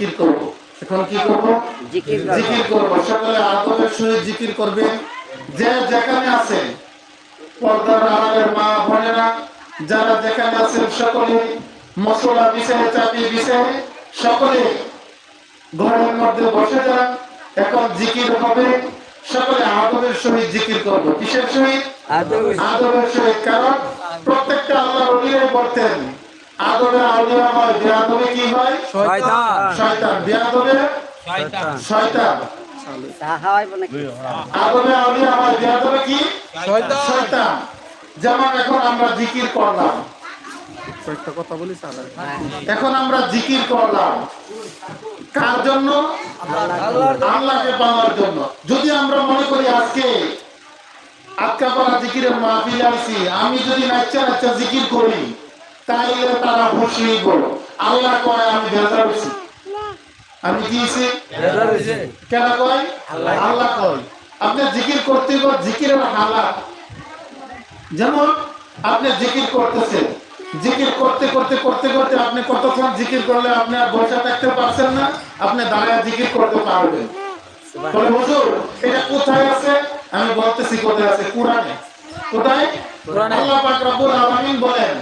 জিকির করব। এখন কি করব? জিকির করব। জিকির করব। সকলে আদবের সহিত জিকির করবেন যে যেখানে আছেন পর্দার আড়ালের মা বোনেরা যারা যেখানে আছেন সকলে মশলা বিছায় চাপিয়ে বিছায় সকলে ঘরের মধ্যে বসে যান। এখন জিকির হবে। সকলে আদবের সহিত জিকির করব। কিসের সহিত? আদবের আদবের সহিত। কারণ প্রত্যেকটা আল্লাহ বলতেন আদবে আউলিয়া হয় বেয়াদবে কি হয়? শয়তান। শয়তান। বেয়াদবে শয়তান। শয়তান। তাহা হইব নাকি আদবে আউলিয়া হয় বেয়াদবে কি? শয়তান। শয়তান। যেমন এখন আমরা জিকির করলাম। একটা কথা বলি স্যার এখন আমরা জিকির করলাম। কার জন্য? আল্লাহকে পাওয়ার জন্য। যদি আমরা মনে করি আজকে আটকা পাড়া জিকিরের মাহফিল আসি আমি যদি নাচ্চা নাচ্চা জিকির করি তাইলে তারা বলো আল্লাহ কয় আমি ভেজা আমি হইছি? কেন কয়? আল্লাহ কয়। আপনি জিকির করতে জিকিরের হালাত। যেমন আপনি জিকির করতেছেন জিকির করতে করতে করতে করতে আপনি কতক্ষণ জিকির করলে আপনি আর বসে থাকতে পারছেন না আপনি দাঁড়ায় জিকির করতে পারবেন। বলে হুজুর এটা কোথায় আছে? আমি বলতেছি কোথায় আছে? কোরআনে। কোথায়। আল্লাহ পাক রব্বুল আলামিন বলেন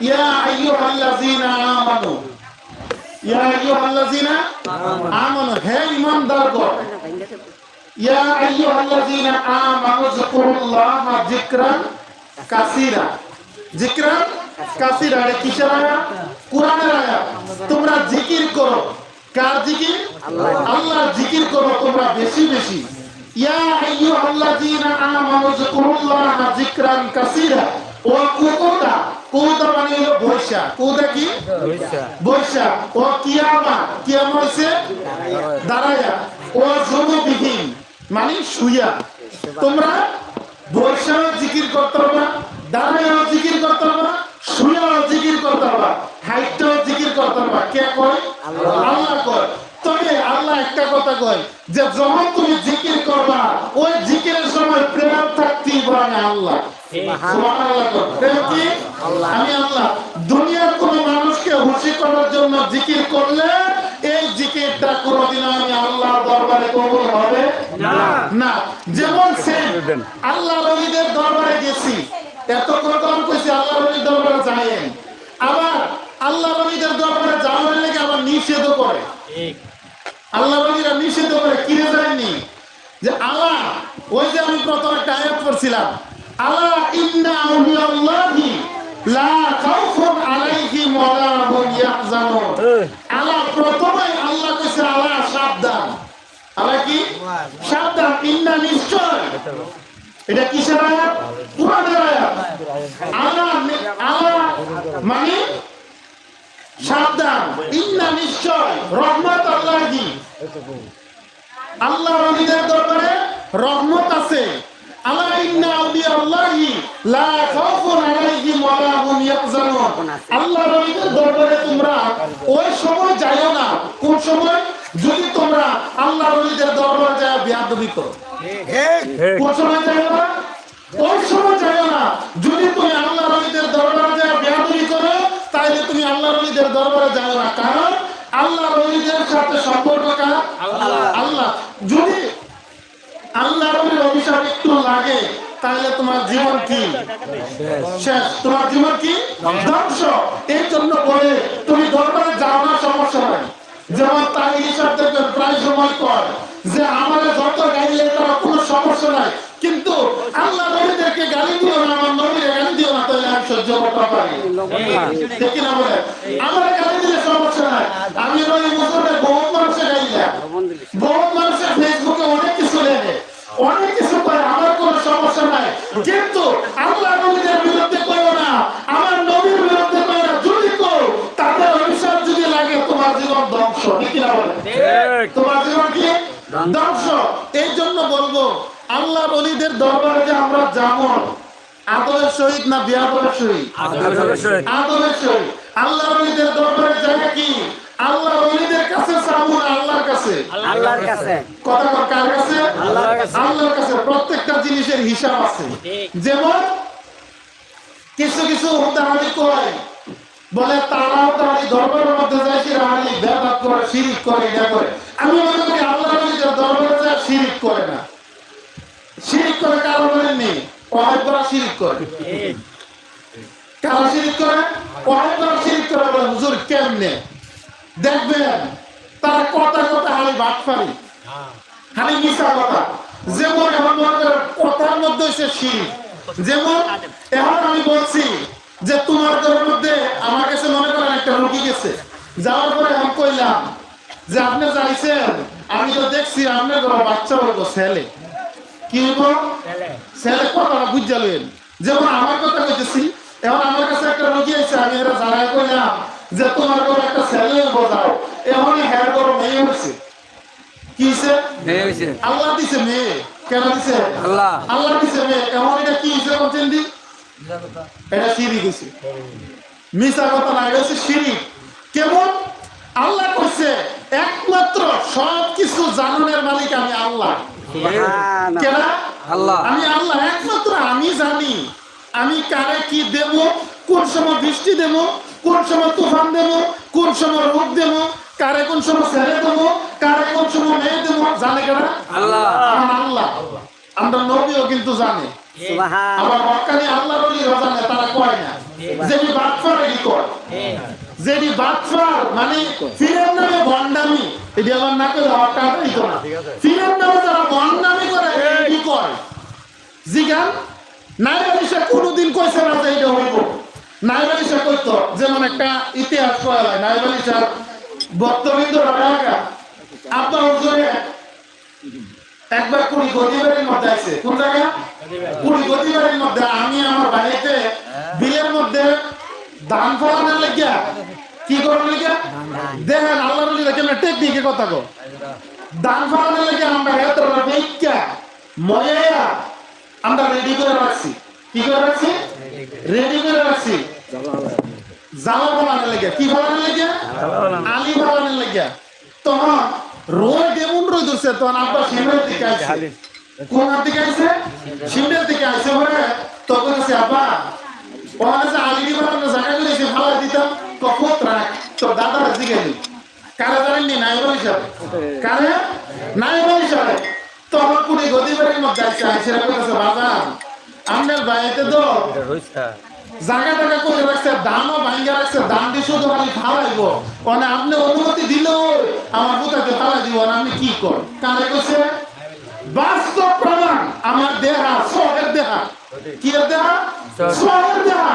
ইয়া আইয়ুহাল্লাযীনা আমানু। ইয়া আইয়ুহাল্লাযীনা আমানু। হে ঈমানদারগণ ইয়া আইয়ুহাল্লাযীনা আমানু যিকুরুল্লাহা যিকরান কাসীরা। যিকরান কাসীরা, এটা কিসের আয়াত কোরআনের আয়াত তোমরা জিকির করো। কার জিকির? আল্লাহর জিকির করো তোমরা বেশি বেশি। ইয়া আইয়ুহাল্লাযীনা আমানু যিকুরুল্লাহা যিকরান কাসীরা। ওয়া কুকুদা মানে হলো বৈশা কি? বৈশা ও কিয়ামা কিয়ামা হইছে দাঁড়ায়া। ও মানে শুয়া তোমরা বৈশাও জিকির করতে পারবা দাঁড়ায়াও জিকির করতে পারবা শুয়াও জিকির করতে পারবা হাইটটাও জিকির করতে পারবা কে কয়? আল্লাহ কয়। তবে আল্লাহ একটা কথা কয় যে যখন তুমি জিকির করবা ওই জিকিরের সময় প্রেম থাকতেই আল্লাহ। আমি আল্লাহ। দুনিয়ার কোন মানুষকে খুশি করার জন্য জিকির করলে এই জিকিরটা কোনোদিন আমি আল্লাহর দরবারে কবুল হবে না। যেমন সে আল্লাহ রবিদের দরবারে গেছি। এত কথা কইছি আল্লাহ রবির দরবারে যাইয়েন আবার আল্লাহ রবিদের দরবারে যাওয়ার লেগে আবার নিষেধও করে। আল্লাহ রবিরা নিষেধ করে কিনে যায়নি? যে আল্লাহ, ওই যে আমি প্রথম একটা আয়াত আল্লাহ, ইন্না আউলিয়াল্লাহি লা খাউফুন আলাইহিম ওয়া লা হুম ইয়াহজানুন। প্রথমে আল্লাহ সাবধান। কি? সাবধান, ইন্না নিশ্চয়। এটা কিসের আয়াত? কোরআনের আয়াত। মানে সাবধান, ইন্না নিশ্চয়, রহমত আল্লাহি আল্লাহ রবিদের দরবারে রহমত আছে। আল্লাহ রবিদের দরবারে তোমরা ওই সময় যাইও না কোন সময়? যদি তোমরা আল্লাহ রবিদের দরবারে যায় বিয়াদবি করো। কোন সময় যাইও না? ওই সময় যাইও না। যদি তুমি আল্লাহ রবিদের দরবারে যায় বিয়াদবি করো তাইলে তুমি আল্লাহ রবিদের দরবারে যাও না। কারণ আল্লাহ রবিদের সাথে সম্পর্ক কার আল্লাহ যদি আল্লাহ রবির অভিশাপ একটু লাগে, তাহলে তোমার জীবন কি? শেষ। তোমার জীবন কি? ধ্বংস। এই জন্য বলে, তুমি দরবারে যাও না, সমস্যা নাই। যেমন হিসাব থেকে প্রায় সময় কর যে আমাদের যত গাইলে তারা কোনো সমস্যা নাই। কিন্তু আল্লাহ নবীদেরকে গালি দিও না, আমার নবীরে গালি দিও না, তাহলে আমি সহ্য করতে পারি। ঠিক না বলে? আমার গালি দিলে সমস্যা নাই। আমি নবী মুসলমান বহুত মানুষের গাইলা ধ্বংস এই জন্য বলব অলিদের দরবারে যে আমরা যাব আদরের না বিয়াদরের আদরের অলিদের দরবারে কি? অলিদের কাছে চাবো না আল্লাহর কাছে? আল্লাহর কাছে। কথা কার কাছে? আল্লাহর কাছে। আল্লাহর কাছে। প্রত্যেকটা জিনিসের হিসাব আছে। যেমন কিছু কিছু উদাহরণ কয় বলে তারাও তার দরবারের মধ্যে যায় সিরাহানি বেদাত করে শিরিক করে এটা করে। আমি মনে করি আল্লাহ নবীদের দরবারে শিরিক করে না। শিরিক করে কারও বলেন নেই শিরিক করে। কারা শিরিক করে? অহেদ শিরিক করে বলে হুজুর, কেমনে? দেখবেন, তার কথা কথা হালি বাট পারি। খালি মিশা কথা। যেমন এখন মনে কথার মধ্যে হচ্ছে শিরিক। যেমন, এখন আমি বলছি যে তোমার ঘরের মধ্যে আমার কাছে মনে করেন একটা রুগী গেছে। যাওয়ার পরে আমি কইলাম যে, আপনি যাইছেন আমি তো দেখছি আপনার ঘরে বাচ্চা হইব ছেলে। কি হইব? ছেলে। কথাটা বুঝা লইন যেমন আমার কথা কইতেছি এখন আমার কাছে একটা রোগী আছে আমি এরা জানাই কইলাম যে তোমার ঘরে একটা ছেলে যাও। এখন হ্যার ঘর মেয়ে হয়েছে কি হইছে? মেয়ে হয়েছে আল্লাহ দিছে মেয়ে। কেন দিছে? আল্লাহ। আল্লাহ দিছে মেয়ে। এখন এটা কি বলছেন দি এটা শিরিক হইছে মিশা কথা না এটা হচ্ছে শিরিক কেমন? আল্লাহ কইছে একমাত্র সব কিছু জানানোর মালিক আমি আল্লাহ। আল্লাহ। আমি আল্লাহ একমাত্র আমি জানি। আমি কারে কি দেব কোন সময় বৃষ্টি দেব কোন সময় তুফান দেব কোন সময় রোদ দেব কারে কোন সময় ছেড়ে দেব কারে কোন সময় মেয়ে দেব জানে কেনা? আল্লাহ। আল্লাহ। আমরা নবীও কিন্তু জানে। আবার হকানি আল্লাহ বলিও জানে তারা কয় না? যে বাদ করে কি কয় যেটি বাটফার মানে ফিরের নামে বন্ডামি এটি আমার না করে হকাটা দিত না। ফিরের নামে যারা বন্ডামি করে এটি কয় জিগান নাইবালিশা কোনোদিন কইছে না যে এটা হইব। নাইবালিশা কইতো যেমন একটা ইতিহাস কয়া হয় নাইবালিশার বক্তবিন্দু রাখা আপনার হুজুরে একবার কুড়ি গদিবাড়ির মধ্যে আছে কোন জায়গা? কুড়ি গদিবাড়ির মধ্যে। আমি আমার বাড়িতে বিলের মধ্যে ধান ফলানোর লাগিয়া কি করার লাগিয়া দেখেন আল্লাহ রলি কেমন টেকনিকে কথা গো ধান ফলানোর লাগিয়া আমরা এত বেইকা ময়া আমরা রেডি করে রাখছি। কি করে রাখছি? রেডি করে রাখছি। জামা ফলানোর লাগিয়া কি ফলানোর লাগিয়া আলি ফলানোর লাগিয়া তখন রোদ এমন রোদ উঠছে তখন আব্বা সিমরের দিকে আসছে কোন দিকে আসছে সিমরের দিকে আসছে পরে তখন আছে আব্বা ওখানে আলি ফলানোর জায়গা করেছে ফালা দিতাম। রাখ তো নি কারে? কারে হিসাবে। তখন কুড়ি মধ্যে আসছে আপনার বাড়িতে তো জায়গা টাকা করে রাখছে ভাঙ্গা রাখছে দিয়ে শুধু ফালাইব। মানে আপনি অনুমতি দিলেও আমার পুতাকে ফালাই দিব, না আপনি কি কর কানে কইছে? বাস্তব প্রমাণ, আমার দেহা সহের দেহা। কি দেহা? সহের দেহা।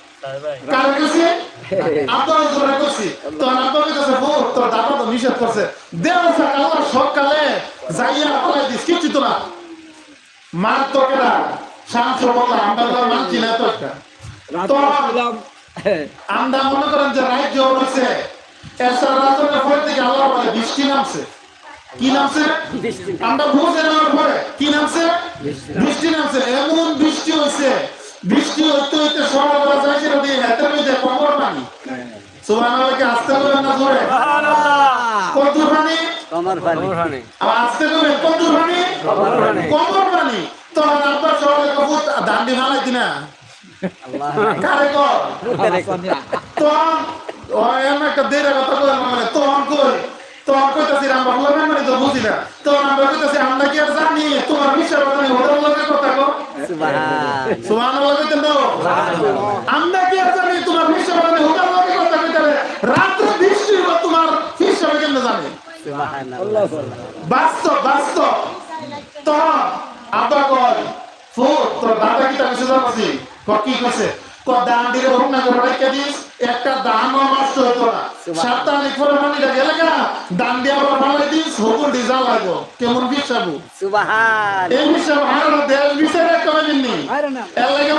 কার কাছে আপনার জোরে করছি তো আপনার কাছে বউ তোর দাদা তো নিষেধ করছে। দেওয়া কাল সকালে যাইয়া পালাই দিস কিছু তো না। মার তো কেনা শামসু বললাম আমরা মানছি না তো একটা আমরা মনে করেন যে রাজ্য হয়েছে এসার রাজনের পর থেকে আল্লাহ বলে বৃষ্টি নামছে। কি নামছে। আমরা বুঝে নেওয়ার পরে কি নামছে? বৃষ্টি। নামছে। এমন বৃষ্টি হয়েছে বৃষ্টি হইতে হইতে ছিল দিয়ে হাতের মধ্যে কমর পানি। আসতে না জোরে কত পানি? কমর পানি। আর আসতে বলবেন কত পানি? কমর পানি। আপনার সবাই কবুত দান্ডি মালাই কিনা? কারে কর তখন ও এমন একটা দেরে কথা কই মানে তখন কই তখন কইতাছি আমরা বললাম মানে তো বুঝি না। তখন আমরা কইতাছি আমরা কি আর জানি? তোমার বিশ্বাস মানে ওদের লোকের কথা কো সুবহান সুবহানাল্লাহ কইতেন তো আমরা কি আর জানি তোমার বিশ্বাস মানে ওদের লোকের কথা কইতারে রাত্রে বৃষ্টি হলো তোমার হিসাবে কেমনে জানি? সুবহানাল্লাহ। বাস্তব বাস্তব। তখন আব্বা কয় ফু তোর দাদা কি তাকে সুযোগ আছে কি কইছে ক দান দিলে রেখে দিস? একটা দানও নষ্ট হতো না দান দিয়ে আবার ভালো দিস ডিজা লাগো কেমন বিশ্বাবু এই বিশ্বাব আর দেশ বিচারে দিননি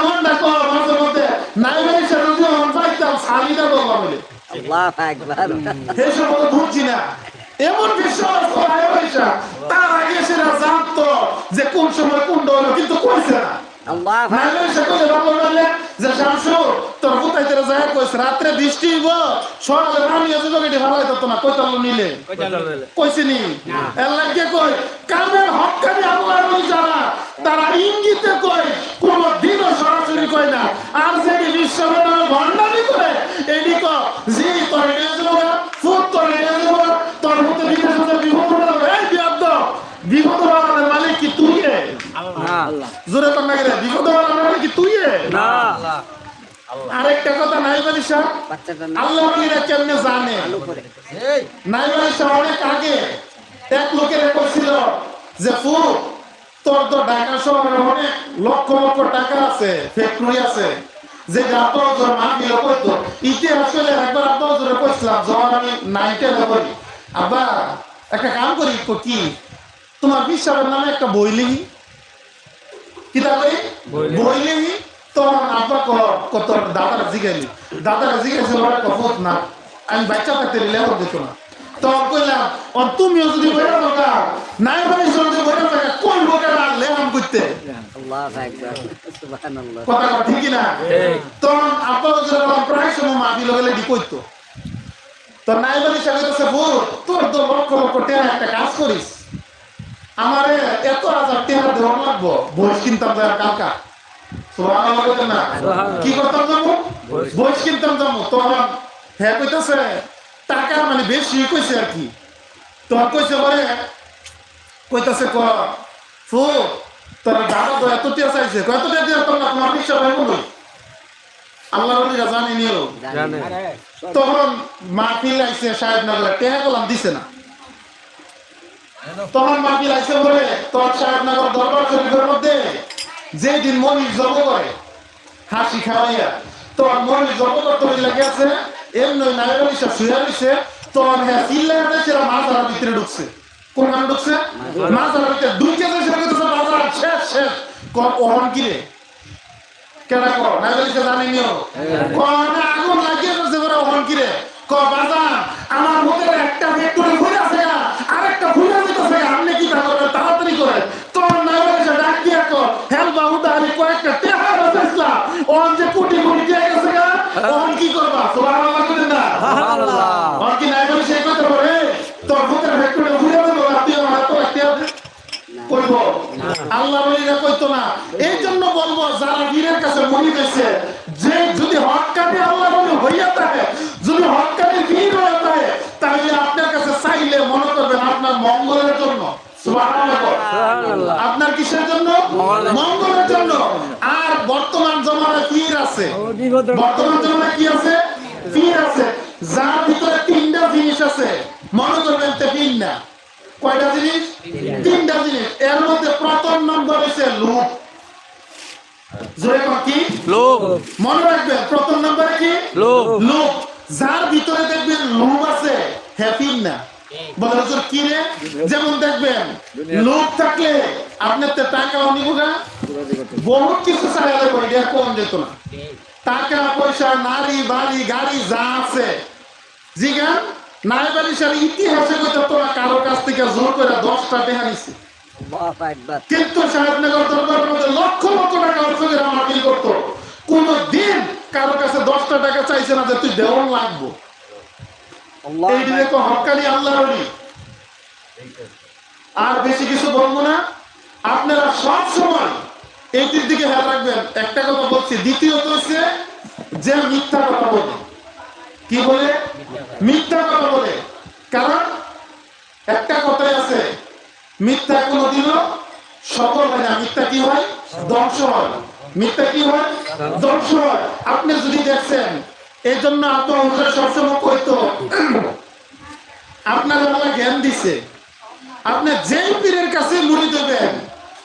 মন না। কর মাঝে মধ্যে। নাই পাইতাম সালিদা বললাম বলে। আল্লাহ আকবার। এসব বলে বুঝছি না। এমন বিশ্বাস তার আগে সেটা জানতো যে কোন সময় কোন হলো কিন্তু কইছে না। রাত্রে বৃষ্টি হইব সকালে আছে জগেটি ভালো হইতো না কইতাল নিলে? কইছে নি? এর লাগে কই কামের হক্কানি আল্লাহর যারা তারা ইঙ্গিতে কই কোন দিনও সরাসরি কই না। আর যে বিশ্ববের নামে ভণ্ডামি করে এডি ক জি তোর নিয়ে যাব না ফুট তোর নিয়ে যাব না তোর মধ্যে বিদেশ বিপদ হবে এই বিয়াদ্দ বিপদ মালিক কি তুই? না। জোরে তো না গেলে বিপদ বানানোর কি তুই না। আরেকটা কথা সাহেব আল্লাহ কেমনে জানে। বলি অনেক আগে এক লোকের করছিল যে ফু তোর তো ঢাকা শহরে অনেক লক্ষ লক্ষ টাকা আছে ফ্যাক্টরি আছে যে আপনার জোর করতো করলে একবার আপনার জোরে কইছিলাম যখন আমি নাইটে করি আব্বা একটা কাম করি কো কি? তোমার বিশ্বাসের নামে একটা বই লিখি। কি তাহলে বই লিখি। বই লিখি তখন আব্বা কহ কত দাদার জিগাইলি দাদার জিগাইছে ওরা কফত না আমি বাচ্চা থাকতে লেবার দিত না। তখন কইলাম আর তুমিও যদি বইটা থাকা নাই মানে যদি বইটা থাকা কোন বইটা লেহাম করতে? আল্লাহ আকবার সুবহানাল্লাহ। কথা কথা ঠিকই না? ঠিক। তখন আব্বা যখন প্রায় সময় মাফি লগে লেডি কইতো। তো নাই সে কইতেছে তোর তো লক্ষ লক্ষ টাকা একটা কাজ করিস। আমারে এত হাজার দেওয়া লাগবো বই কিনতাম যারা কি করতাম যাব বই কিনতাম যাব তখন হ্যাঁ কইতেছে টাকা মানে বেশি কইছে আর কি। তখন কইছে বলে কইতাছে ক ফু তোর দাদা তো এত টিয়া চাইছে। কত টিয়া দিয়ে তোমরা তোমার বিশ্বাস হয় বলো আল্লাহ রলিরা জানি নিও। জানে। তখন মাহফিল আইছে সাহেব নগরে টেহা কলাম দিছে না। তখন মাহফিল আইছে বলে তোর সাহেব নগর দরবার শরীফের মধ্যে। যে দিন মনির জব করে হাসি খাওয়াইয়া তোর মনির জব করতে হইলে গেছে এমনি নাইরা সব শুয়ে তখন হ্যাঁ চিল্লাই সেটা ভিতরে ঢুকছে। কোন গান ঢুকছে? ভিতরে ঢুকে সেটা শেষ শেষ। কম কিরে কেডা কো নাইলে সে জানি নিও। কোন আগুন লাগিয়ে গেছে বড় ওহন কিরে ক বাজার আমার মুখের একটা ফ্যাক্টরি ঘুরে আছে গা, আরেকটা ঘুরে যেতেছে গা, আপনি কি তা করবেন তাড়াতাড়ি করে তোর নাইলে সে ডাক দিয়ে কো হেল বাবু দাঁড়ি কয়েকটা টেহা বাজাইছলা ওহন যে কোটি কোটি দিয়ে গেছে গা ওহন কি করবা? সুবহানাল্লাহ করেন না। সুবহানাল্লাহ। ওহন কি নাইলে সে কইতে পারে তোর মুখের ফ্যাক্টরি ঘুরে দেবো তুই আমার হাতে একটা কইব? আল্লাহ বলিরা কইতো না। এই জন্য বলব যারা বীরের কাছে মনি গেছে যে যদি হকানি আল্লাহ বলি হইয়া থাকে। যদি হকানি বীর হয়ে থাকে তাহলে চাইলে মনে করবেন আপনার মঙ্গলের জন্য। আপনার কিসের জন্য? মঙ্গলের জন্য। আর বর্তমান জমানায় পীর আছে। বর্তমান জমানায় কি আছে? পীর আছে। যার ভিতরে তিনটা জিনিস আছে। মনে করবেন তে তিন না। কয়টা জিনিস? তিনটা জিনিস। এর মধ্যে প্রথম নম্বর হচ্ছে লোভ। কি? লোভ। মনে রাখবেন প্রথম নম্বরে কি? লোভ। লোভ। যার ভিতরে দেখবেন লোভ আছে হ্যাপি না। বলে হুজুর কি রে? যেমন দেখবেন লোভ থাকলে আপনার তো না বহুত কিছু করে এটা কম যেত না। টাকা পয়সা নারী বাড়ি গাড়ি যা আছে। জিগান নাই বাড়ি সার ইতিহাসে কইতে তোরা কারও কাছ থেকে জোর করে দশটা টেহা নিছে। আল্লাহ আকবার কিন্তু সাহেবনগর দরবারের মধ্যে লক্ষ লক্ষ টাকা অর্থ করে মাহফিল করতো। কোন দিন কারও কাছে দশটা টাকা চাইছে না যে তুই দেওয়ান লাগবো। আর বেশি কিছু বলব না। আপনারা সব সময় এইটির দিকে খেয়াল রাখবেন। একটা কথা বলছি দ্বিতীয়ত হচ্ছে যে মিথ্যা কথা বলে। কি বলে? মিথ্যা কথা বলে। কারণ একটা কথাই আছে, মিথ্যা কোনোদিনও সফল হয় না। মিথ্যা কি হয়? ধ্বংস হয়। মিথ্যা কি হয়? ধ্বংস হয়। আপনি যদি দেখছেন এই জন্য আপনার সবসময় কইতো। আপনার আল্লাহ জ্ঞান দিছে। আপনি যেই পীরের কাছে মুড়ি দেবেন,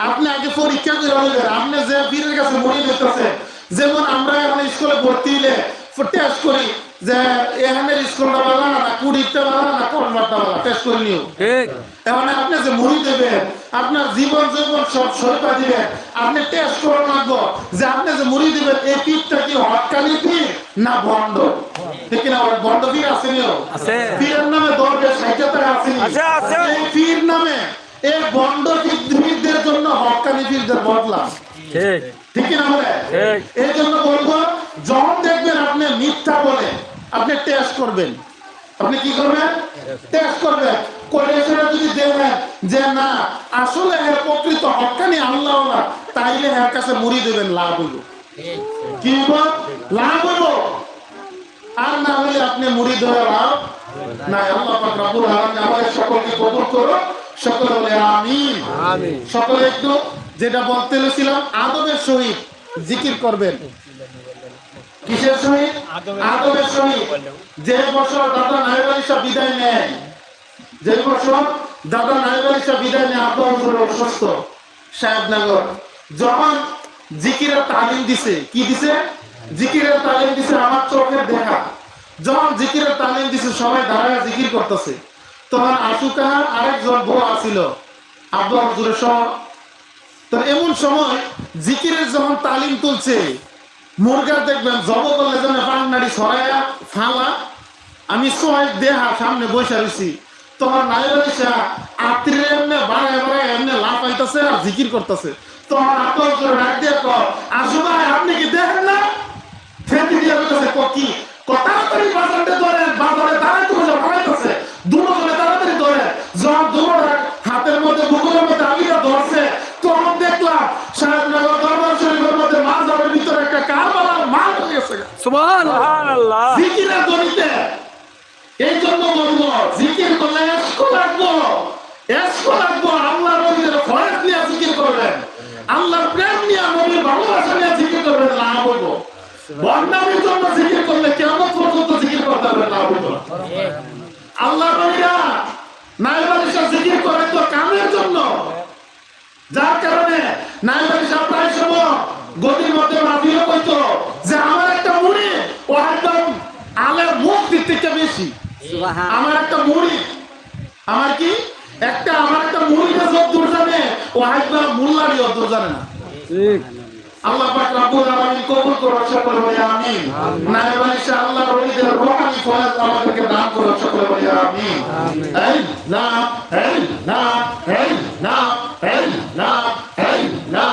আপনি আগে পরীক্ষা করে নেবেন আপনি যে পীরের কাছে মুড়ি দিতেছেন, যেমন আমরা এখন স্কুলে ভর্তি হইলে টেস্ট করি যে এখানের স্কুলটা বালা না কুড়িটা বালা না কনভারটা বালা টেস্ট করে নিও। এখন আপনি যে মুড়ি দেবেন আপনার জীবন জীবন সব দিবেন আপনি টেস্ট করে লাগবো যে আপনি যে মুড়ি দিবেন এই কি হটকানি পিঠ না বন্ড ঠিক না পীর আসেনি আছে। পীরের নামে আছে। এই পীর নামে এই পীরদের জন্য পীরদের বদলা। ঠিক। ঠিক না বলে এই জন্য বলব যখন দেখবেন আপনি মিথ্যা বলে আপনি টেস্ট করবেন। আপনি কি করবেন? টেস্ট করবেন। যদি যে না আসলে এর প্রকৃত হকানি আল্লাহ না তাইলে এর কাছে মুড়ি দেবেন লাভ হইব। কি হইব? লাভ হইব। আর না হলে আপনি মুড়ি ধরে লাভ না আল্লাহ পাক রব্বুল আলামিন আমাদের সকলকে কবুল করো সকলে বলে আমিন। আমিন। সকলে একটু যেটা বলতে লেছিলাম আদবের সহিত জিকির করবেন। কিসের সহিত? আদবের সহিত। যে বছর দাদা সাহেব বিদায় নেয় বছর দাদা সাহেব বিদায় নেয় অসুস্থ সাহেবনগর যখন তালিম দিছে, কি দিছে? তালিম দিছে আমার চোখের দেখা। যখন তালিম দিছে, সবাই দাঁড়ায় জিকির করতেছে। তখন বউ সহ। তো এমন সময় জিকিরের যখন তালিম তুলছে, মুরগা দেখবেন জব করলে যেন পাংনাড়ি সরাইয়া আমি সোয়াই দেহা সামনে বসে রয়েছি তখন নাইবারি শাহ আত্মীয় এমনি বাড়ায় বাড়ায় এমনি লাভ আইতাছে আর জিকির করতেছে। ডাক দিয়ে কর আসু ভাই আপনি কি দেখেন না? ফেটি দিয়ে কি? তাড়াতাড়ি বাজারটা ধরে বাজারে তাড়াতাড়ি বসে বাড়াইতেছে দুজনে তাড়াতাড়ি ধরে যখন দুজনে হাতের মধ্যে বুকুরের মধ্যে আমিটা ধরছে তখন দেখলাম সাহেবনগর দরবার শরীফের মধ্যে মাঝারের ভিতরে একটা কারবালার মাল হয়ে গেছে। সুবহানাল্লাহ। জিকিরের দড়িতে এই জন্য বলব, জিকির করলে এসকো লাগবো। এসকো লাগবো, আল্লাহর নবীদের ফয়েজ নিয়ে জিকির করবেন। আল্লাহর প্রেম নিয়ে নবীর ভালোবাসা নিয়ে জিকির করবেন, না বলব। বন্যামের জন্য জিকির করলে কেমন পর্যন্ত জিকির করতে হবে না বলব। আল্লাহ নবীরা নাইবালিশা জিকির করে তো কামের জন্য। যার কারণে নাইবালিশা আমার একটা মুড়ি। আমার কি? একটা আমার একটা মুড়িটা সব দূর জানে ও হাইবার মোল্লারই অত জানে না। ঠিক। আল্লাহ পাক রব্বুল আলামিন কবুল করুন সকলে বলি আমিন। নায়েব আয়েশা আল্লাহর ওলিদের রূহানি ফয়জ আমাদেরকে দান করুন সকলে বলি আমিন। এই না এই না এই না এই না এই না।